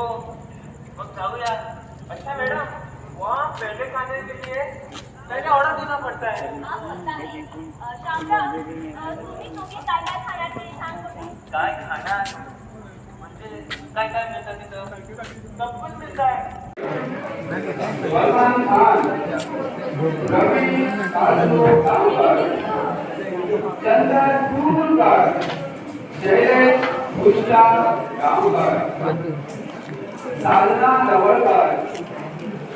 जाऊया अच्छा मैडम वहाँ पहले खाने के लिए पहले ऑर्डर देना पड़ता है? काय खाणार म्हणजे काय काय मिळतं तिथं सब कुछ मिळत आहे जयेश भुजला गावकर लालना जवळकर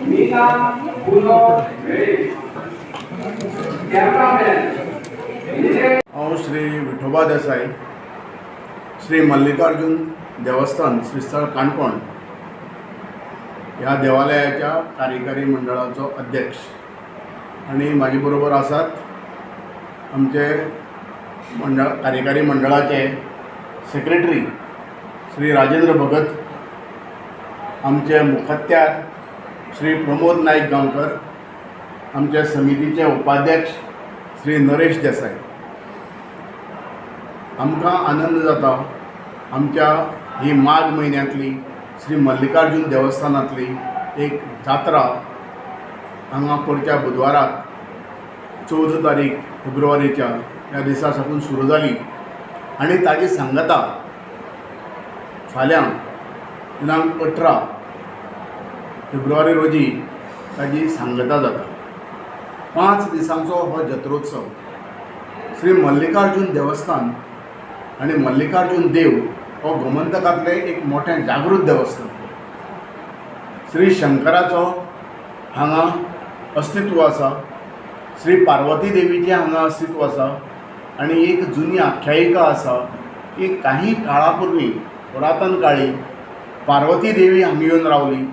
मीना पुनो वेळे? कॅमेरामॅन हांव श्री विठोबा देसाई श्री मल्लिकार्जून देवस्थान श्रीस्थळ काणकोण ह्या देवालयाच्या कार्यकारी मंडळाचो अध्यक्ष. आणि माझे बरोबर आसात आमचे मंडळ कार्यकारी मंडळाचे सेक्रेटरी श्री राजेंद्र भगत. आमचे मुखत्यार श्री प्रमोद नाईक गांवकर आमच्या समितीचे उपाध्यक्ष श्री नरेश देसाई. आमकां आनंद जाता आमच्या ही माघ म्हयन्यांतली श्री मल्लिकार्जून देवस्थानांतली एक जात्रा हांगा परच्या बुधवाराक चवदा तारीख फेब्रुवारीच्या ह्या दिसा साकून सुरू जाली आनी ताजी सांगता फाल्यां दिनांक अठरा. फेब्रुवारी रोजी ताजी सांगता जाता. पांच दिसांचो हो जत्रोत्सव. श्री मल्लिकार्जून देवस्थान आणि मल्लिकार्जून देव हो गोमंतकांतलें एक मोठें जागृत देवस्थान. श्री शंकराचो हांगा अस्तित्व आसा श्री पार्वती देवीचें हांगा अस्तित्व आसा आनी एक जुनी आख्यायिका आसा की काही काळा पुर्वी पुरातन काळी पार्वती देवी हांगा येवन रावली.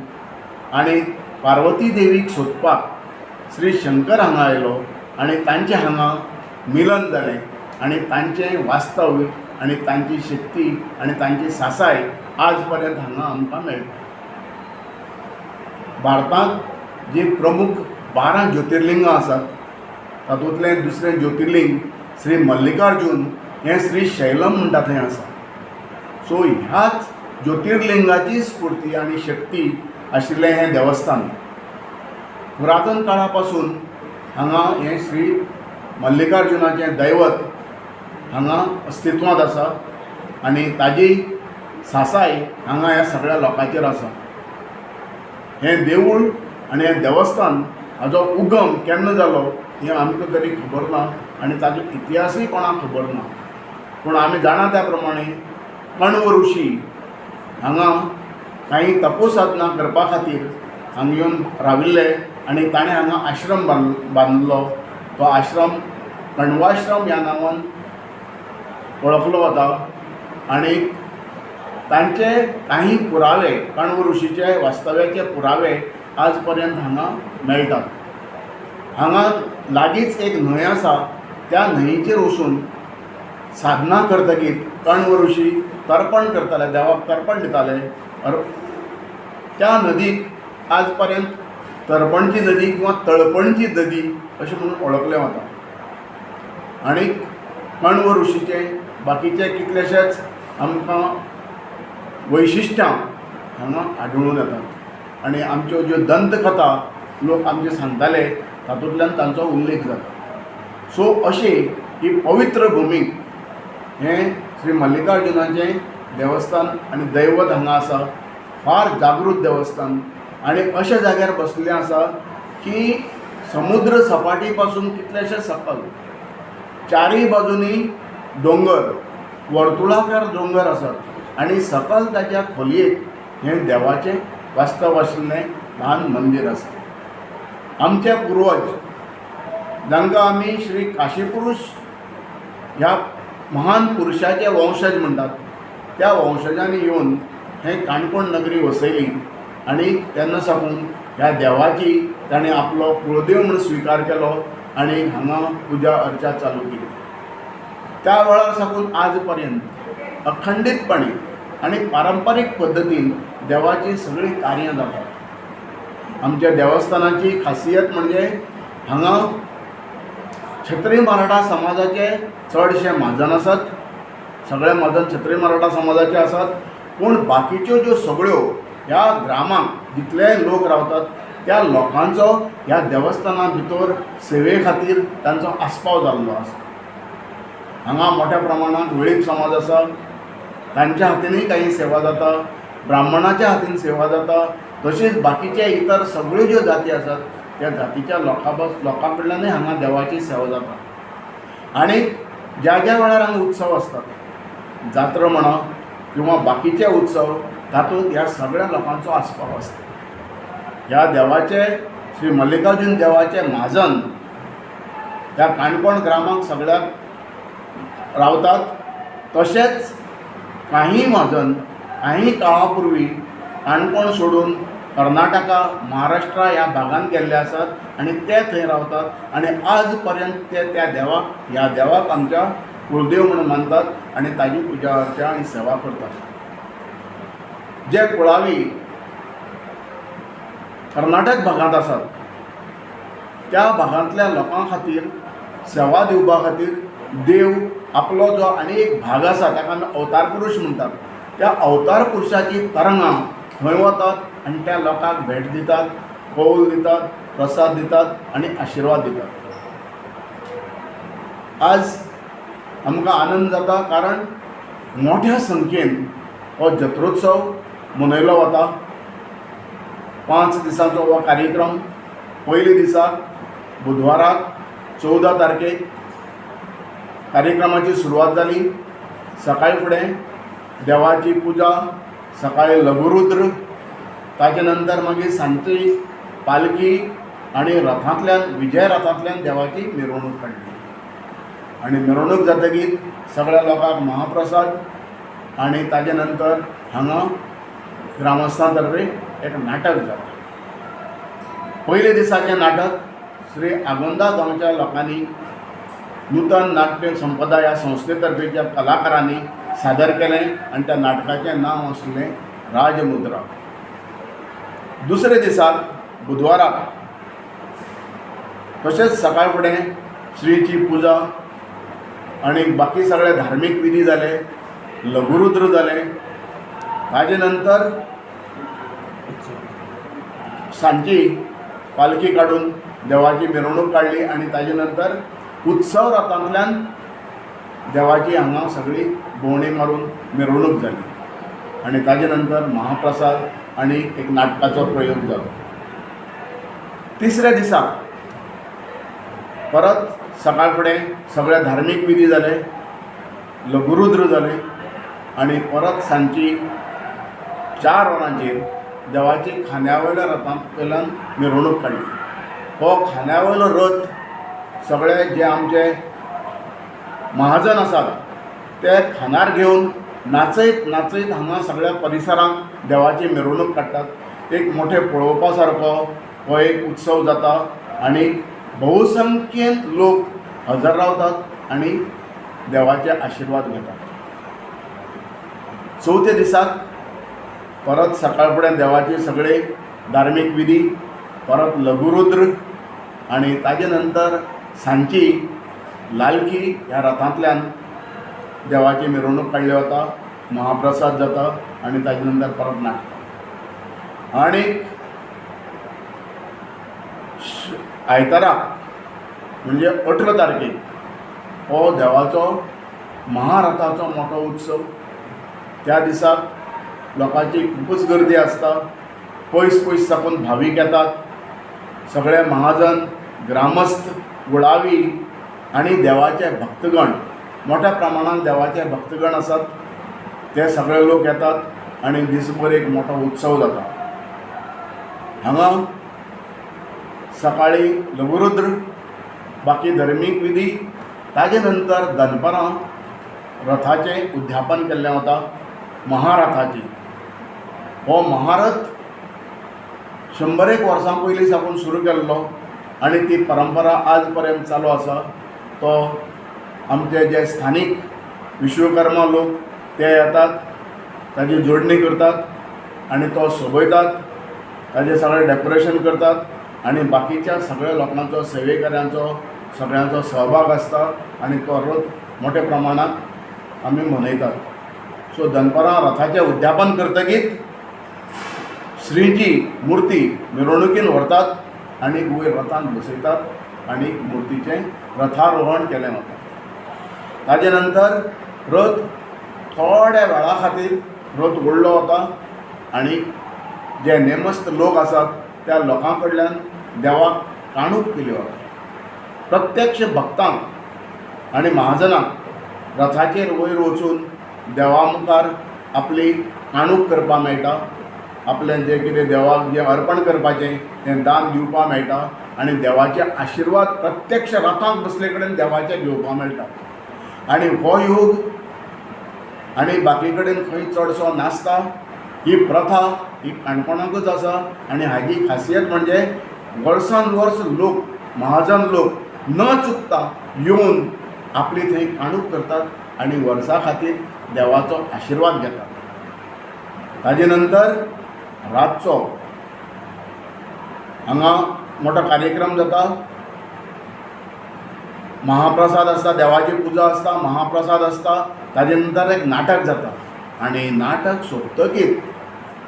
आनी पार्वती देवीक सोदपाक श्री शंकर हांगा आयलो. आनी तांचें हांगा मिलन जालें. आनी तांचें वास्तव्य आनी तांची शक्ती आनी तांची सासाय आज पर्यंत हांगा आमकां मेळटा. भारतांत जी प्रमुख बारा ज्योतिर्लिंगां आसात तातूंतलें दुसरें ज्योतिर्लिंग श्री मल्लिकार्जून हें श्री शैलम म्हणटा थंय आसा सो ह्याच ज्योतिर्लिंगाची स्फूर्ती आनी शक्ती आशिल्लें हें देवस्थान. पुरातन काळा पासून हांगा हें श्री मल्लिकार्जुनाचें दैवत हांगा अस्तित्वांत आसा आनी ताजी सासाय हांगा ह्या सगळ्या लोकांचेर आसा हें देवूळ आनी हें देवस्थान हाजो उगम केन्ना जालो हें आमकां तरी खबर ना आनी ताजो इतिहासूय कोणाक खबर ना. पूण आमी जाणा त्या प्रमाणे कण्व ऋषी हांगा काही तपोसाधना करपा खातीर हांगा येवन राविल्ले आनी ताणें हांगा आश्रम बांद बांदलो तो आश्रम कण्वाश्रम ह्या नांवान वळखलो वता. आनी तांचे काही पुरावे कण्व ऋषीचे वास्तव्याचे पुरावे आज पर्यंत हांगा मेळटात हांगा लागींच एक न्हंय आसा. त्या न्हंयचेर वचून साधना करतकीर कण्व ऋषी तर्पण करताले देवाक तर्पण दिताले. त्या नदीक आज पर्यंत तर्पणची नदी किंवा तळपणची नदी अशें म्हणून वळखलें वता आनी कण्व ऋषीचे बाकीचे कितलेशेच आमकां वैशिश्ट्यां हांगा आढळून येतात. आनी आमच्यो ज्यो दंतकथा लोक आमचे सांगताले तातूंतल्यान तांचो उल्लेख जाता. सो अशी ही पवित्र भुमीक हें श्री मल्लिकार्जुनाचें देवस्थान आनी दैवत हांगा आसा फार जागृत देवस्थान आनी अशा जाग्यार बसलें आसा की समुद्र सपाटी पासून कितलेशे सकल चारय बाजूनी दोंगर वर्तुळाकार दोंगर आसात आनी सकल ताच्या खोलयेक हें देवाचें वास्तव आशिल्लें ल्हान मंदीर आसा आमचे पुर्वज जांकां आमी श्री काशीपुरुश ह्या महान पुरुषाचे वंशज म्हणटात त्या वंशजांनी येवन हें काणकोण नगरी वसयली आनी तेन्ना साकून ह्या देवाची ताणें आपलो कुळदेव म्हणून स्विकार केलो आनी हांगा पुजा अर्चा चालू केली. त्या वेळार साकून आज पर्यंत अखंडीतपणे आनी पारंपारीक पद्दतीन देवाची सगळीं कार्यां जातात आमच्या देवस्थानाची खासियत म्हणजे हांगा छत्री मराठा समाजाचे चडशे महाजन आसात सगळे महाजन छत्री मराठा समाजाचे आसात पूण बाकीच्यो ज्यो सगळ्यो ह्या ग्रामांक जितले लोक रावतात त्या लोकांचो ह्या देवस्थाना भितर सेवे खातीर तांचो आस्पाव जाल्लो आसा हांगा मोठ्या प्रमाणात वेळीप समाज आसा तांच्या हातीनय काही सेवा जाता ब्राह्मणाच्या हातीन सेवा जाता तशेंच बाकीचे इतर सगळ्यो ज्यो जाती आसात त्या जातीच्या लोकां लोकां कडल्यानय हांगा देवाची सेवा जाता. आनी ज्या ज्या वेळार हांगा उत्सव आसतात जात्रा म्हणा किंवा बाकीचे उत्सव तातूंत ह्या सगळ्या लोकांचो आस्पाव आसता ह्या देवाचे श्री मल्लिकार्जून देवाचे म्हाजन त्या काणकोण ग्रामाक सगळ्याक रावतात. तशेंच काही म्हाजन काही काळा पुर्वी काणकोण सोडून कर्नाटका महाराष्ट्रा ह्या भागांत गेल्ले आसात आनी ते थंय रावतात. आनी आज पर्यंत ते त्या देवाक ह्या देवाक आमच्या कुळदेव म्हणून मानतात आनी ताजी पुजा अर्चा आनी सेवा करतात. जे कुळावी कर्नाटक भागांत आसात त्या भागांतल्या लोकां खातीर सेवा दिवपा खातीर देव आपलो जो आनी एक भाग आसा ताका आमी अवतार पुरुश म्हणटात त्या अवतार पुरुशाची तरंगां थंय वतात आनी त्या लोकांक भेट दितात कौल दितात प्रसाद दितात आनी आशिर्वाद दितात. आज आमकां आनंद जाता कारण मोठ्या संख्येन हो जत्रोत्सव मनयलो वता. पांच दिसांचो हो कार्यक्रम पयले दिसाक बुधवाराक चवदा तारखेक कार्यक्रमाची सुरवात जाली. सकाळी फुडें देवाची पुजा सकाळी लघुरुद्र ताचे नंतर मागीर सांजची पालखी आनी रथांतल्यान विजय रथांतल्यान देवाची मिरवणूक काडली आनी मिरवणूक जातकीर सगळ्या लोकांक महाप्रसाद आनी ताजे नंतर हांगा ग्रामस्थां तर्फे एक नाटक जाता. पयले दिसाचें नाटक श्री आगोंदा गांवच्या लोकांनी नूतन नाट्य संपदा ह्या संस्थे तर्फेच्या कलाकारांनी सादर केलें आनी त्या नाटकाचें नांव आशिल्लें राजमुद्रा. दुसरे दिसाक बुधवाराक तशेंच सकाळ फुडें श्रीची पुजा आनी बाकी सगळे धार्मीक विधी जाले लघुरुद्र जाले ताजे नंतर सांची पालखी काडून देवाची मिरवणूक काडली आनी ताजे नंतर उत्सव रातांतल्यान देवाची हांगा सगळी भोंवणी मारून मिरवणूक जाली आनी ताजे नंतर महाप्रसाद आनी एक नाटकाचो प्रयोग जालो तिसऱ्या दिसाक परत सकाळ फुडें सगळे धार्मीक विधी जाले लघुरुद्र जाले आनी परत सांजची चार वरांचेर देवाची खांद्यावयल्या रथां वयल्यान मिरवणूक काडली हो खांद्यावयलो रथ सगळे जे आमचे महाजन आसात ते खांदार घेवन नाचयत नाचयत हांगा सगळ्या परिसरांत देवाची मिरवणूक काडटात एक मोठे पळोवपा सारको हो एक उत्सव जाता आनी भोवसंख्येन लोक हजर रावतात आनी देवाचे आशिर्वाद घेतात. चवथे दिसाक परत सकाळ फुडें देवाचे सगळे धार्मीक विधी परत लघुरुद्र आनी ताजे नंतर सांची लालकी ह्या रथांतल्यान देवाची मिरवणूक काढली वता महाप्रसाद जाता आनी ताजे नंतर परत नाटक. आनी आयताराक म्हणजे अठरा तारखेक हो देवाचो महारथाचो मोठो उत्सव. त्या दिसाक लोकांची खूपच गर्दी आसता पयस पयस साकून भावीक येतात. सगळे महाजन ग्रामस्थ गुळावी आनी देवाचे भक्तगण मोठ्या प्रमाणात देवाचे भक्तगण आसात ते सगळे लोक येतात आनी दिसभर एक मोठो उत्सव जाता. हांगा सकाळी लघुरुद्र बाकी धर्मीक विधी ताजे नंतर दनपरां रथाचें उद्यापन केल्लें वता महारथाची. हो महारथ शंबर एक वर्सां पयलीं साकून सुरू केल्लो आनी ती परंपरा आज पर्यंत चालू आसा तो आमचे जे स्थानीक विश्वकर्मा लोक ते येतात ताची जोडणी करतात आनी तो सोबयतात ताजें सगळें डेकोरेशन करतात आनी बाकीच्या सगळ्या लोकांचो सेवेकऱ्यांचो सगळ्यांचो सहभाग आसता आनी तो रथ मोठ्या प्रमाणात आमी मनयतात. सो दनपरां रथाचें उद्यापन करतकीच श्रीची मूर्ती मिरवणुकीन व्हरतात आनी वयर रथान बसयतात आनी मुर्तीचें रथारोहण केलें वता ताजे नंतर रथ थोड्या वेळा खातीर रथ ओडलो वता आनी जे नेमस्त लोक आसात त्या लोकां कडल्यान देवाक काणूक केली वता प्रत्यक्ष भक्तांक आनी महाजनांक रथाचेर वयर वचून देवा मुखार आपली काणूक करपाक मेळटा. आपलें जें कितें देवाक जें अर्पण करपाचें तें दान दिवपाक मेळटा. आनी देवाचे आशिर्वाद प्रत्यक्ष रथांक बसले कडेन देवाचे घेवपाक मेळटा. आनी हो योग. आनी बाकी कडेन खंय चडसो नासता ही प्रथा ही काणकोणाकूच आसा आनी हाची खासियत म्हणजे वर्सान वर्स लोक महाजन लोक न चुकता येवन आपली थंय काणूक करतात आनी वर्सा खातीर देवाचो आशिर्वाद घेतात. ताजे नंतर रातचो हांगा मोठो कार्यक्रम जाता. महाप्रसाद आसता देवाची पुजा आसता महाप्रसाद आसता ताजे नंतर एक नाटक जाता. आनी नाटक सोंपतकीर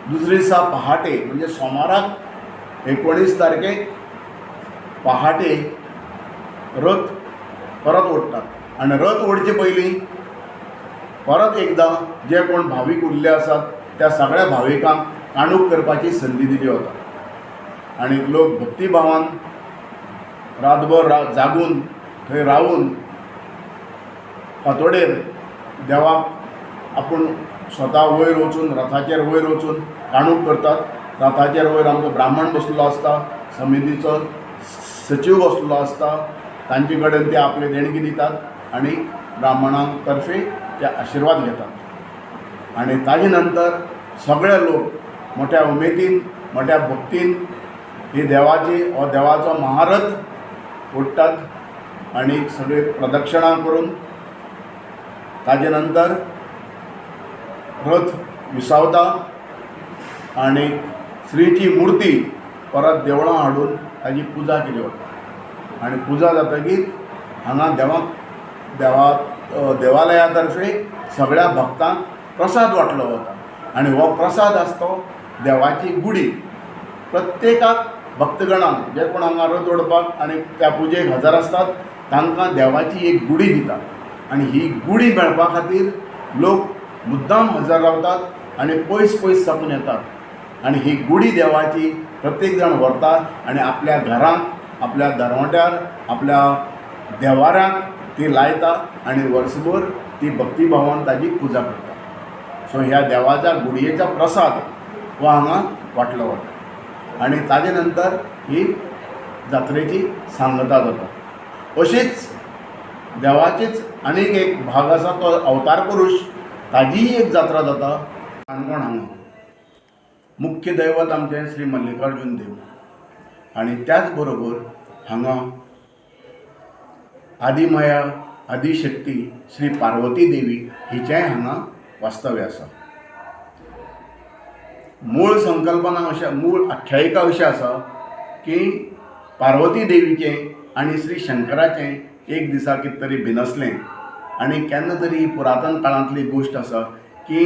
दुसरे दिसा पहाटे म्हणजे सोमाराक एकोणीस तारखेक पहाटे रथ परत ओडटात आनी रथ ओडचे पयलीं परत एकदां जे कोण भावीक उरले आसात त्या सगळ्या भाविकांक काणूक करपाची संदी दिली वता आनी लोक भक्तिभावान रातभर रा जागून थंय रावून फातोडेर देवाक आपूण स्वता वयर वचून रथाचेर वयर वचून काणूक करतात. रथाचेर वयर आमचो ब्राह्मण बसलो आसता समितीचो सचीव बसलो आसता तांचे कडेन ते आपले देणगी दितात आनी ब्राह्मणां तर्फे ते आशिर्वाद घेतात. आनी ताजे नंतर सगळे लोक मोठ्या उमेदीन मोठ्या भक्तीन ही देवाची हो देवाचो महारथ ओडटात आनी सगळे प्रदक्षिणां करून ताजे नंतर रथ विसावता आनी श्रीची मुर्ती परत देवळां हाडून ताजी पुजा केली वता आनी पुजा जातकीर हांगा देवाक देवा देवालया तर्फे सगळ्या भक्तांक प्रसाद वांटलो वता आनी हो प्रसाद आसता तो देवाची गुडी प्रत्येकाक भक्तगणांक जे कोण हांगा रथ ओडपाक आनी त्या पुजेक हजर आसतात तांकां देवाची एक गुडी दितात आनी ही गुडी मेळपा खातीर लोक मुद्दाम हजर रावतात आनी पयस पयस साकून येतात. आनी ही गुडी देवाची प्रत्येक जाण व्हरता आनी आपल्या घरांत आपल्या दरवट्यार आपल्या देवाऱ्यांक ती लायता आनी वर्सभर ती भक्तीभावान ताजी पुजा करता सो ह्या देवाच्या गुडयेचा प्रसाद हो हांगा वांटलो वता आनी ताजे नंतर ही जात्रेची सांगता जाता. अशीच देवाचीच आनीक एक भाग आसा तो अवतार पुरुश ताजीय एक जात्रा जाता काणकोण हांगा मुख्य दैवत आमचें श्री मल्लिकार्जून देव. आनी त्याच बरोबर हांगा आदिमाया आदिशक्ती श्री पार्वती देवी हिचेंय हांगा वास्तव्य आसा मूळ संकल्पना अशें मूळ आख्यायिका अशें आसा की पार्वती देवीचें आनी श्री शंकराचें एक दिसा कितें तरी भिनसलें आनी केन्ना तरी ही पुरातन काळांतली गोश्ट आसा की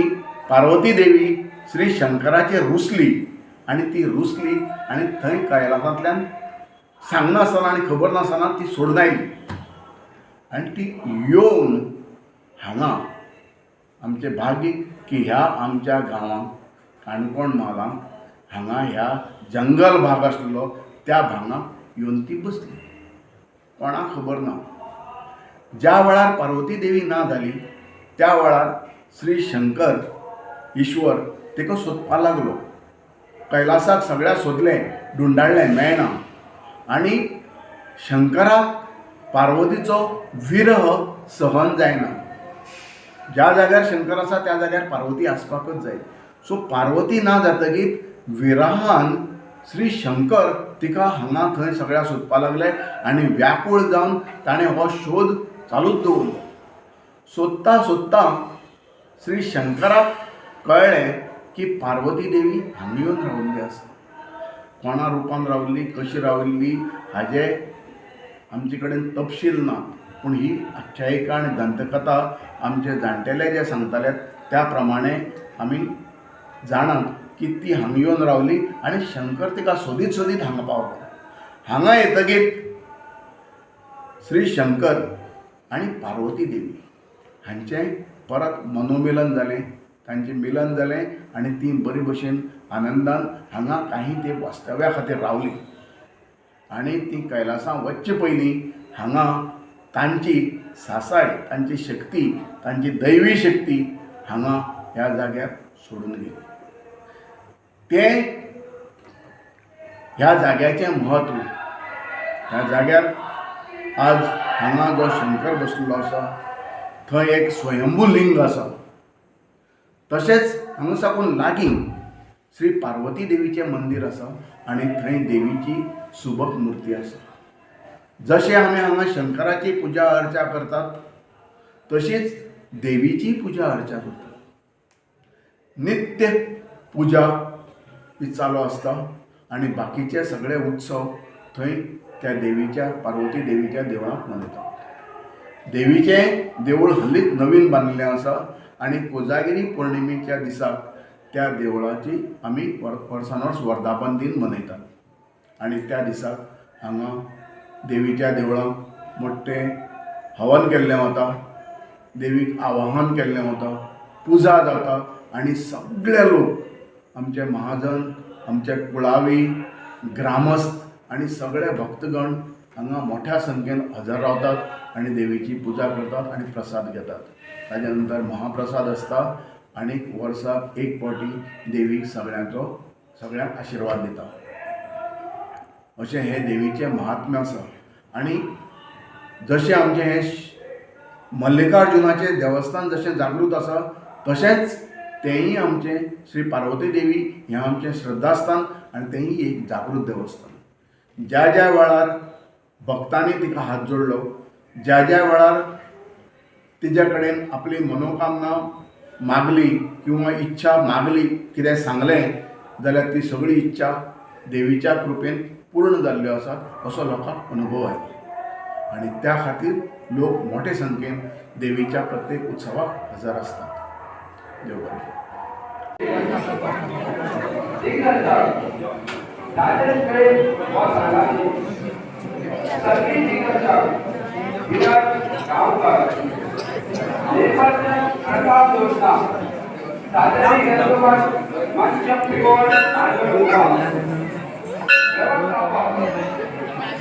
पार्वती देवी श्री शंकराचेर रुसली. आनी ती रुसली आनी थंय कैलासांतल्यान सांगनासतना आनी खबर नासतना ती सोडून आयली आनी ती येवन हांगा आमचे भाग्य की ह्या आमच्या गांवांत काणकोण म्हालांत हांगा ह्या जंगल भाग आसलो त्या भागांत येवन ती बसली. कोणाक खबर ना. ज्या वेळार पार्वती देवी ना जाली त्या वेळार श्री शंकर ईश्वर तेका सोदपाक लागलो. कैलासाक सगळ्या सोदलें धुंडाळलें मेळना आनी शंकराक पार्वतीचो विरह सहन जायना. ज्या जाग्यार शंकर आसा त्या जाग्यार पार्वती आसपाकच जाय सो पार्वती ना जातकीर विरहान श्री शंकर तिका हांगा थंय सगळ्या सोदपाक लागले आनी व्याकूळ जावन ताणें हो शोध चालूच दवरलो सोदता सोदता श्री शंकराक कळ्ळें की पार्वती देवी हांगा येवन रावल्ली आसा कोणा रुपान रावल्ली कशी रावल्ली हाजे आमचे कडेन तपशील ना. पूण ही आख्यायिका आनी दंतकथा आमचे जाण्टेले जे सांगताले त्या प्रमाणे आमी जाणात की ती हांगा येवन रावली आनी शंकर तिका सोदीत सोदीत हांगा पावलो. हांगा येतकीर श्री शंकर आनी पार्वती देवी. हांचें परत मनोमिलन जालें तांचें मिलन जालें आनी ती बरे भशेन आनंदान हांगा काही ते वास्तव्या खातीर रावली. आनी ती कैलासां वच्चे पयलीं हांगा तांची सासाय तांची शक्ती तांची दैवी शक्ती हांगा ह्या जाग्यार सोडून गेली. ते ह्या जाग्याचें म्हत्व. ह्या जाग्यार आज हांगा जो शंकर बसलेलो आसा थंय एक स्वयंभू लिंग आसा तशेंच हांगा साकून लागीं श्री पार्वती देवीचें मंदीर आसा आनी थंय देवीची सुबक मुर्ती आसा जशें आमी हांगा शंकराची पुजा अर्चा करतात तशीच देवीची पुजा अर्चा करतात. नित्य पुजा ही चालू आसता आनी बाकीचे सगळे उत्सव थंय त्या देवीच्या पार्वती देवीच्या देवळांत मनयतात देवीचें देवूळ हल्लीच नवीन बांदिल्लें आसा आनी कोजागिरी पौर्णिमेच्या दिसाक त्या देवळाची आमी वर वर्सान वर्स वर्धापन दिन मनयतात. आनी त्या दिसाक हांगा देवीच्या देवळांत मोठें हवन केल्लें वता देवीक आवाहन केल्लें वता पुजा जाता आनी सगळे लोक आमचे महाजन आमचे कुळावी ग्रामस्थ आनी सगळे भक्तगण हांगा मोठ्या संख्येन हजर रावतात आनी देवीची पुजा करतात आनी प्रसाद घेतात. ताज्या नंतर महाप्रसाद आसता आनी वर्साक एक फावटी देवीक सगळ्यांचो सगळ्यांक आशिर्वाद दिता. अशें हे देवीचें महात्म्य आसा. आनी जशें आमचें हें मल्लिकार्जुनाचें देवस्थान जशें जागृत आसा तशेंच तेंय आमचें श्री पार्वती देवी हें आमचें श्रद्धास्थान आनी तेंय एक जागृत देवस्थान. ज्या ज्या वेळार भक्तांनी तिका हात जोडलो ज्या ज्या वेळार तिच्या कडेन आपली मनोकामना मागली किंवा इच्छा मागली कितें सांगलें जाल्यार ती सगळी इच्छा देवीच्या कृपेन पूर्ण जाल्ल्यो आसा असो लोकांक अनुभव आयलो आनी त्या खातीर लोक मोठे संख्येन देवीच्या प्रत्येक उत्सवाक हजर आसतात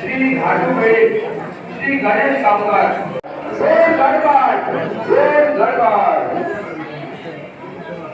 श्री घाटुबे श्री गणेश गावकर जय गणपत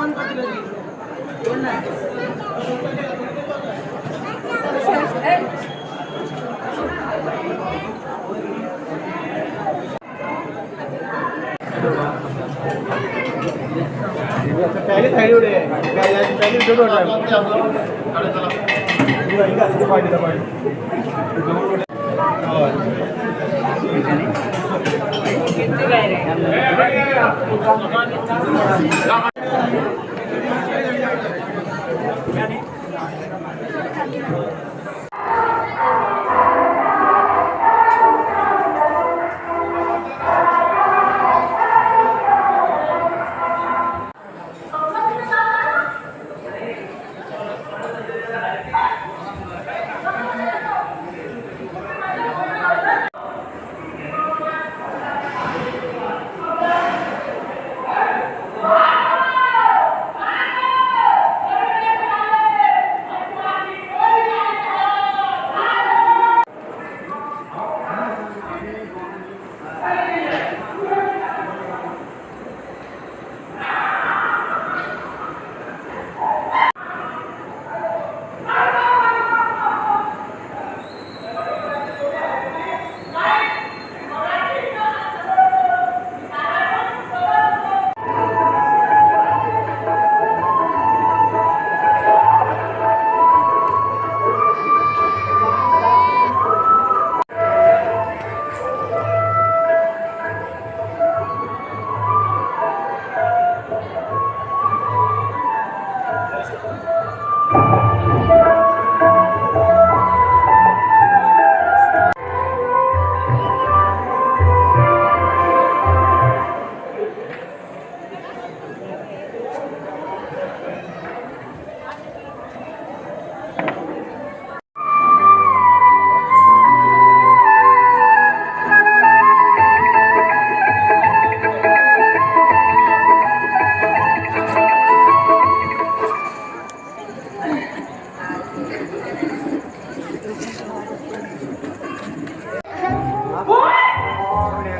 कोण प्रतिनिधी कोण नाही पहले साइड उड़े पहले उधर उड़ रहा है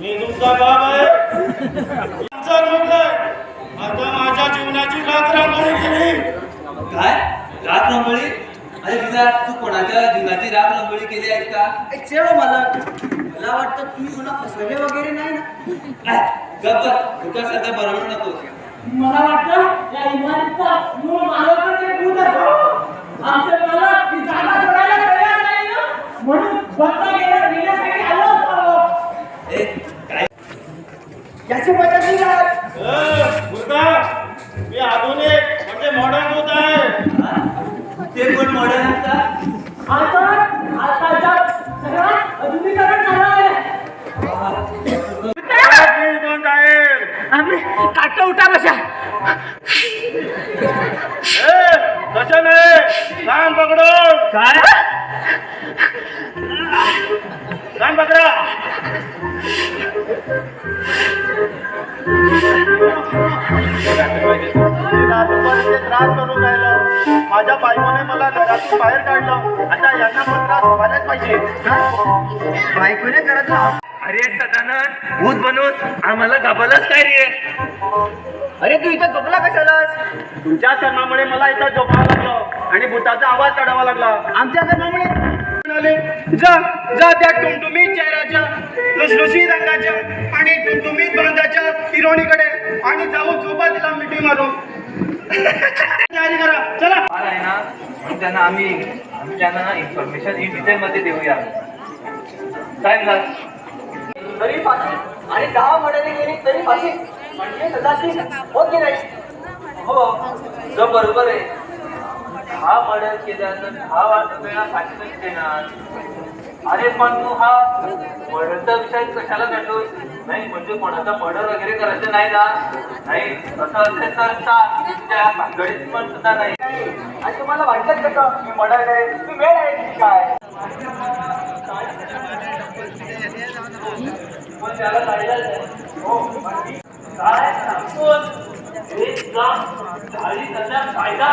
मी तुमचा बाप आहे. आता माझ्या जीवनाची रात रांगोळी केली. काय? रात रंगोळी? अरे तुझा तू कोणाच्या जीवनाची रात रंगोळी केली आहेस का? सेवा मला. मला वाटतं तुम्ही कोणा फसवले वगैरे नाही ना. गप्पर तुका सध्या बरोबर नकोस मला वाटतं या इमारतीचा मूळ घरातून बाहेर काढलं आता यांना पण त्रास व्हायलाच पाहिजे बायकोने करत अरे सदानंद भूत बनवून आम्हाला घाबरलाच काय रे? अरे तू इथं झोपला कशालास तुमच्या कर्मामुळे मला इथं झोपावं लागलं आणि भूताचा आवाज काढावा लागला. आमच्या कर्मामुळे म्हणाले, जा जा त्या टुमटुमीत चेहऱ्याच्या लुसलुशीत रंगाच्या आणि टुमटुमीत बांधाच्या हिरोणीकडे आणि जाऊन झोपा तिला मिठी मारून. तयारी करा. चला. फार आहे ना? म्हणून त्यांना आम्ही आम्ही त्यांना ना इन्फॉर्मेशन इन डिटेल मध्ये देऊया. काय विलास? तरी फाशी आणि दहा मडणी गेली तरी फाशी म्हणजे सदाची होत की नाही. हो जो बरोबर आहे. हा मर्डर केल्यानंतर दहा वेळा फाशी कशी देणार. अरे पण तू हा मर्डरचा विषय कशाला भेटतो नाही म्हणजे कोणाचा मर्डर वगैरे करायचं नाही ना. नाही असं असेल तर त्या तुझ्या भानगडीत पण सुद्धा नाही. आणि तुम्हाला वाटतं कसं मी मर्डर करेन मी वेळ आहे की काय? पण त्याला हो काय सांगतोस एक काम झाली त्याचा फायदा?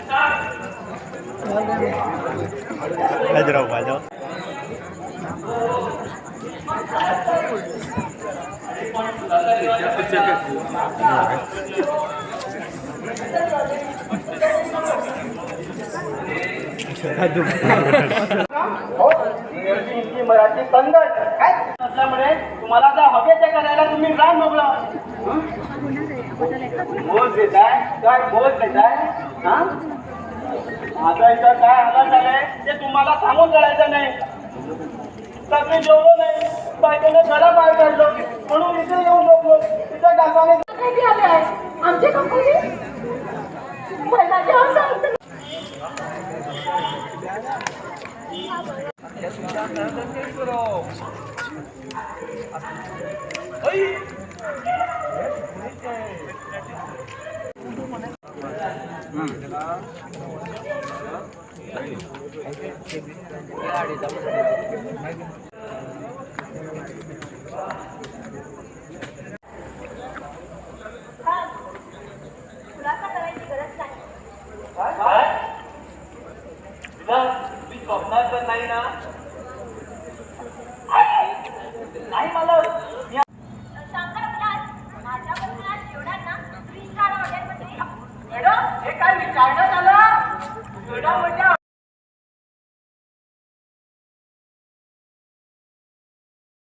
इंग्रजी हिंदी मराठी कन्नड काय असल्यामुळे तुम्हाला जर हवे ते करायला तुम्ही काय मोकळा बोध देताय काय बोध देताय हा आता इथं काय हालत झालंय ते तुम्हाला सांगून कळायचं नाही. सगळे जेवलो नाही. बायकोने घरा बाहेर काढलो. म्हणून इथे येऊन झोपलो तिथं आले आहे? आमची कंपनी महिन्याचे अंदाज